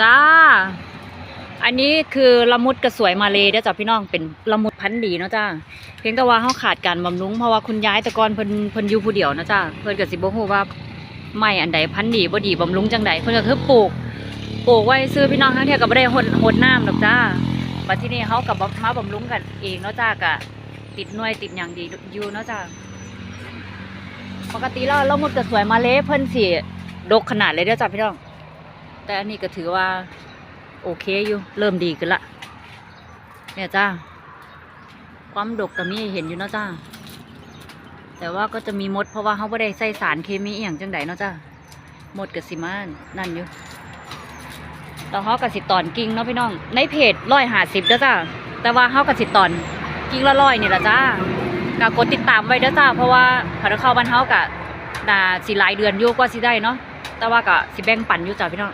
จ้า อันนี้คือละมุดกระสวยมาเลยเด้อจ้ะพี่น้องเป็นละมุดพันธุ์ดีเนาะจ้าเพียงแต่ว่าเขาขาดการบำรุงเพราะว่าคุณยายแต่ก่อนเพิ่นเพิ่นอยู่ผู้เดียวนะจ้าเพิ่นก็สิบ่ฮู้ว่าไม้อันใดพันธุ์ดีบ่ดีบำรุงจังใดเพิ่นก็คือปลูกปลูกไว้ซื้อพี่น้องทั้งเที่ยก็บ่ได้หดหดน้ำดอกจ้าบัดที่นี่เขาก็บ่มาบำรุงกันเองเนาะจ้าก็ติดหน่วยติดหยังดีอยู่เนาะจ้าปกติแล้วละมุดกระสวยมาเลยเพิ่นสิดกขนาดเลยเด้อจ้าพี่น้อง แต่อันนี้ก็ถือว่า โอเคอยู่ เริ่มดีขึ้นละเนี่ยจ้า ความดกก็มีเห็นอยู่เนาะจ้า แต่ว่าก็จะมีมดเพราะว่าเขาไม่ได้ใส่สารเคมีอย่างจังใดเนาะจ้า มดกับสิมานั่นอยู่แล้วเขากับสิตอนกิ่งเนาะพี่น้อง ในเพจร้อยหาสิบเด้อจ้า แต่ว่าเขากับสิตอนกิ่งละร้อยนี่แหละจ้ากกดติดตามไว้เด้อจ้า เพราะว่าพาเข้าบ้านเฮากะนาสิหลายเดือนยู่กว่าสิได้เนาะแต่ว่าก็สิแบ่งปันอยู่จ้าพี่น้อง